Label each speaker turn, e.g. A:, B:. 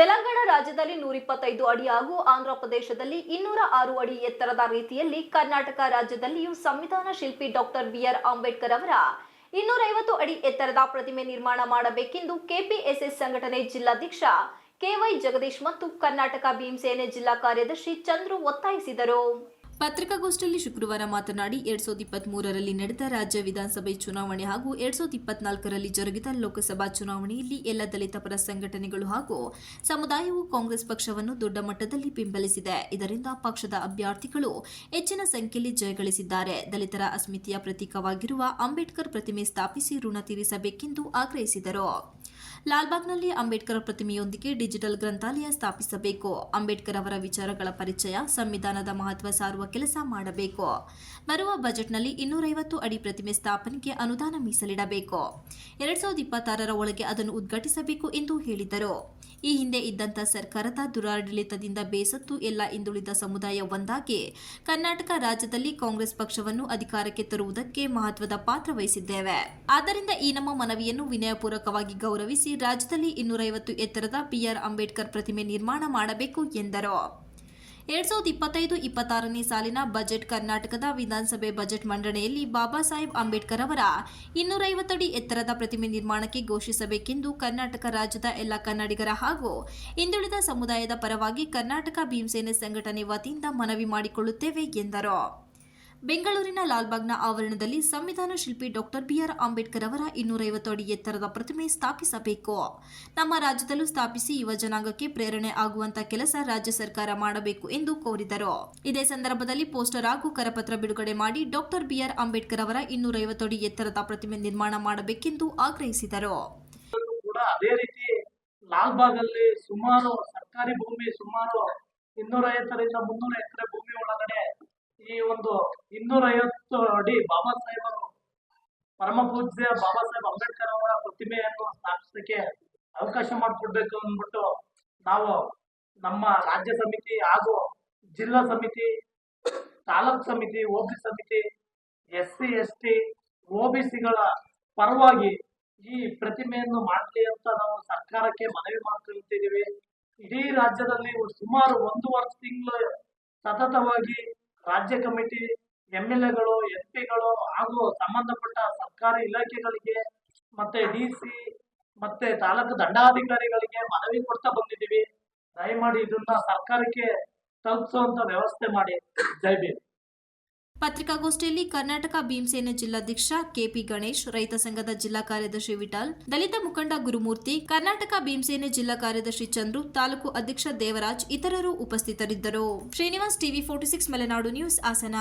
A: ಇನ್ನೂರ ಇಪ್ಪತ್ತೈದು ಅಡಿ ಹಾಗೂ ಆಂಧ್ರ ಪ್ರದೇಶದಲ್ಲಿ ಇನ್ನೂರ ಆರು ಅಡಿ ಎತ್ತರದ ರೀತಿಯಲ್ಲಿ ಕರ್ನಾಟಕ ರಾಜ್ಯದಲ್ಲಿಯೂ ಸಂವಿಧಾನ ಶಿಲ್ಪಿ ಡಾಕ್ಟರ್ ಬಿಆರ್ ಅಂಬೇಡ್ಕರ್ ಅವರ ಇನ್ನೂರೈವತ್ತು ಅಡಿ ಎತ್ತರದ ಪ್ರತಿಮೆ ನಿರ್ಮಾಣ ಮಾಡಬೇಕೆಂದು ಕೆಪಿಎಸ್ಎಸ್ ಸಂಘಟನೆ ಜಿಲ್ಲಾಧ್ಯಕ್ಷ ಕೆವೈ ಜಗದೀಶ್ ಮತ್ತು ಕರ್ನಾಟಕ ಭೀಮಸೇನೆ ಜಿಲ್ಲಾ ಕಾರ್ಯದರ್ಶಿ ಚಂದ್ರು ಒತ್ತಾಯಿಸಿದರು. ಪತ್ರಿಕಾಗೋಷ್ಠಿಯಲ್ಲಿ ಶುಕ್ರವಾರ ಮಾತನಾಡಿ ಎರಡ್ ಸಾವಿರದ ಇಪ್ಪತ್ತ್ ಮೂರರಲ್ಲಿ ನಡೆದ ರಾಜ್ಯ ವಿಧಾನಸಭೆ ಚುನಾವಣೆ ಹಾಗೂ ಎರಡ್ ಸಾವಿರದ ಇಪ್ಪತ್ನಾಲ್ಕರಲ್ಲಿ ಜರುಗಿದ ಲೋಕಸಭಾ ಚುನಾವಣೆಯಲ್ಲಿ ಎಲ್ಲ ದಲಿತ ಪರ ಸಂಘಟನೆಗಳು ಹಾಗೂ ಸಮುದಾಯವು ಕಾಂಗ್ರೆಸ್ ಪಕ್ಷವನ್ನು ದೊಡ್ಡ ಮಟ್ಟದಲ್ಲಿ ಬೆಂಬಲಿಸಿದೆ. ಇದರಿಂದ ಪಕ್ಷದ ಅಭ್ಯರ್ಥಿಗಳು ಹೆಚ್ಚಿನ ಸಂಖ್ಯೆಯಲ್ಲಿ ಜಯಗಳಿಸಿದ್ದಾರೆ ದಲಿತರ ಅಸ್ಮಿತೆಯ ಪ್ರತೀಕವಾಗಿರುವ ಅಂಬೇಡ್ಕರ್ ಪ್ರತಿಮೆ ಸ್ಥಾಪಿಸಿ ಋಣ ತೀರಿಸಬೇಕೆಂದು ಆಗ್ರಹಿಸಿದರು. ಲಾಲ್ಬಾಗ್ನಲ್ಲಿ ಅಂಬೇಡ್ಕರ್ ಪ್ರತಿಮೆಯೊಂದಿಗೆ ಡಿಜಿಟಲ್ ಗ್ರಂಥಾಲಯ ಸ್ಥಾಪಿಸಬೇಕು. ಅಂಬೇಡ್ಕರ್ ಅವರ ವಿಚಾರಗಳ ಪರಿಚಯ, ಸಂವಿಧಾನದ ಮಹತ್ವ ಸಾರುವ ಕೆಲಸ ಮಾಡಬೇಕು. ಬರುವ ಬಜೆಟ್ನಲ್ಲಿ ಇನ್ನೂರೈವತ್ತು ಅಡಿ ಪ್ರತಿಮೆ ಸ್ಥಾಪನೆಗೆ ಅನುದಾನ ಮೀಸಲಿಡಬೇಕು. ಎರಡ್ ಸಾವಿರದ ಇಪ್ಪತ್ತಾರರ ಒಳಗೆ ಅದನ್ನು ಉದ್ಘಾಟಿಸಬೇಕು ಎಂದು ಹೇಳಿದರು. ಈ ಹಿಂದೆ ಇದ್ದಂಥ ಸರ್ಕಾರದ ದುರಾಡಳಿತದಿಂದ ಬೇಸತ್ತು ಎಲ್ಲ ಹಿಂದುಳಿದ ಸಮುದಾಯ ಒಂದಾಗಿ. ಕರ್ನಾಟಕ ರಾಜ್ಯದಲ್ಲಿ ಕಾಂಗ್ರೆಸ್ ಪಕ್ಷವನ್ನು ಅಧಿಕಾರಕ್ಕೆ ತರುವುದಕ್ಕೆ ಮಹತ್ವದ ಪಾತ್ರ ವಹಿಸಿದ್ದೇವೆ. ಆದ್ದರಿಂದ ಈ ನಮ್ಮ ಮನವಿಯನ್ನು ವಿನಯಪೂರ್ವಕವಾಗಿ ಗೌರವಿಸಿ ರಾಜ್ಯದಲ್ಲಿ ಇನ್ನೂರೈವತ್ತು ಎತ್ತರದ ಬಿಆರ್ ಅಂಬೇಡ್ಕರ್ ಪ್ರತಿಮೆ ನಿರ್ಮಾಣ ಮಾಡಬೇಕು ಎಂದರು. ಎರಡ್ ಸಾವಿರದ ಇಪ್ಪತ್ತೈದು ಇಪ್ಪತ್ತಾರನೇ ಸಾಲಿನ ಬಜೆಟ್ ಕರ್ನಾಟಕದ ವಿಧಾನಸಭೆ ಬಜೆಟ್ ಮಂಡನೆಯಲ್ಲಿ ಬಾಬಾ ಸಾಹೇಬ್ ಅಂಬೇಡ್ಕರ್ ಅವರ ಇನ್ನೂರೈವತ್ತಡಿ ಎತ್ತರದ ಪ್ರತಿಮೆ ನಿರ್ಮಾಣಕ್ಕೆ ಘೋಷಿಸಬೇಕೆಂದು ಕರ್ನಾಟಕ ರಾಜ್ಯದ ಎಲ್ಲ ಕನ್ನಡಿಗರ ಹಾಗೂ ಹಿಂದುಳಿದ ಸಮುದಾಯದ ಪರವಾಗಿ ಕರ್ನಾಟಕ ಭೀಮಸೇನೆ ಸಂಘಟನೆ ವತಿಯಿಂದ ಮನವಿ ಮಾಡಿಕೊಳ್ಳುತ್ತೇವೆ ಎಂದರು. ಬೆಂಗಳೂರಿನ ಲಾಲ್ಬಾಗ್ನ ಆವರಣದಲ್ಲಿ ಸಂವಿಧಾನ ಶಿಲ್ಪಿ ಡಾಕ್ಟರ್ ಬಿಆರ್ ಅಂಬೇಡ್ಕರ್ ಅವರ ಇನ್ನೂರೈವತ್ತು ಅಡಿ ಎತ್ತರದ ಪ್ರತಿಮೆ ಸ್ಥಾಪಿಸಬೇಕು. ನಮ್ಮ ರಾಜ್ಯದಲ್ಲೂ ಸ್ಥಾಪಿಸಿ ಯುವ ಜನಾಂಗಕ್ಕೆ ಪ್ರೇರಣೆ ಆಗುವಂತಹ ಕೆಲಸ ರಾಜ್ಯ ಸರ್ಕಾರ ಮಾಡಬೇಕು ಎಂದು ಕೋರಿದರು. ಇದೇ ಸಂದರ್ಭದಲ್ಲಿ ಪೋಸ್ಟರ್ ಹಾಗೂ ಕರಪತ್ರ ಬಿಡುಗಡೆ ಮಾಡಿ ಡಾಕ್ಟರ್ ಬಿಆರ್ ಅಂಬೇಡ್ಕರ್ ಅವರ ಇನ್ನೂರೈವತ್ತು ಅಡಿ ಎತ್ತರದ ಪ್ರತಿಮೆ ನಿರ್ಮಾಣ ಮಾಡಬೇಕೆಂದು ಆಗ್ರಹಿಸಿದರು.
B: ಕೂಡ ಅದೇ ರೀತಿ ಲಾಲ್ಬಾಗ್ ಸುಮಾರು ಸರ್ಕಾರಿ ಭೂಮಿ ಸುಮಾರು ಇನ್ನೂರ ಐವತ್ತರಿಂದ ಮುನ್ನೂರ ಎಕರೆ ಭೂಮಿ ಒಳಗಡೆ ಈ ಒಂದು ಇನ್ನೂರ ಐವತ್ತು ಅಡಿ ಬಾಬಾ ಸಾಹೇಬರು ಪರಮ ಪೂಜ್ಯ ಬಾಬಾ ಸಾಹೇಬ್ ಅಂಬೇಡ್ಕರ್ ಅವರ ಪ್ರತಿಮೆಯನ್ನು ಸ್ಥಾಪಿಸಲಿಕ್ಕೆ ಅವಕಾಶ ಮಾಡಿಕೊಡ್ಬೇಕು ಅಂದ್ಬಿಟ್ಟು ನಾವು ನಮ್ಮ ರಾಜ್ಯ ಸಮಿತಿ ಹಾಗೂ ಜಿಲ್ಲಾ ಸಮಿತಿ, ತಾಲೂಕ್ ಸಮಿತಿ ಒಬಿ ಸಮಿತಿ ಎಸ್ ಸಿ ಎಸ್ ಟಿ ಸಿಗಳ ಪರವಾಗಿ ಈ ಪ್ರತಿಮೆಯನ್ನು ಮಾಡಲಿ ಅಂತ ನಾವು ಸರ್ಕಾರಕ್ಕೆ ಮನವಿ ಮಾಡ್ಕೊಳ್ತಿದ್ದೀವಿ. ಇಡೀ ರಾಜ್ಯದಲ್ಲಿ ಸುಮಾರು ಒಂದು ವರ್ಷ ತಿಂಗಳು ಸತತವಾಗಿ ರಾಜ್ಯ ಕಮಿಟಿ, ಎಂ ಎಲ್ ಎಗಳು, ಎಂ ಪಿಗಳು ಹಾಗೂ ಸಂಬಂಧಪಟ್ಟ ಸರ್ಕಾರಿ ಇಲಾಖೆಗಳಿಗೆ ಮತ್ತೆ ಡಿ ಸಿ ಮತ್ತೆ ತಾಲೂಕು ದಂಡಾಧಿಕಾರಿಗಳಿಗೆ ಮನವಿ ಕೊಡ್ತಾ ಬಂದಿದ್ದೀವಿ. ದಯಮಾಡಿ ಇದನ್ನ ಸರ್ಕಾರಕ್ಕೆ ತಲುಪಿಸುವಂತ ವ್ಯವಸ್ಥೆ ಮಾಡಿ. ಜೈ ಭೀಮ್.
A: ಪತ್ರಿಕಾಗೋಷ್ಠಿಯಲ್ಲಿ ಕರ್ನಾಟಕ ಭೀಮಸೇನೆ ಜಿಲ್ಲಾಧ್ಯಕ್ಷ ಕೆಪಿ ಗಣೇಶ್, ರೈತ ಸಂಘದ ಜಿಲ್ಲಾ ಕಾರ್ಯದರ್ಶಿ ವಿಠಾಲ್, ದಲಿತ ಮುಖಂಡ ಗುರುಮೂರ್ತಿ, ಕರ್ನಾಟಕ ಭೀಮಸೇನೆ ಜಿಲ್ಲಾ ಕಾರ್ಯದರ್ಶಿ ಚಂದ್ರು, ತಾಲೂಕು ಅಧ್ಯಕ್ಷ ದೇವರಾಜ್, ಇತರರು ಉಪಸ್ಥಿತರಿದ್ದರು. Srinivas TV forty six, Malenadu news, Hassan.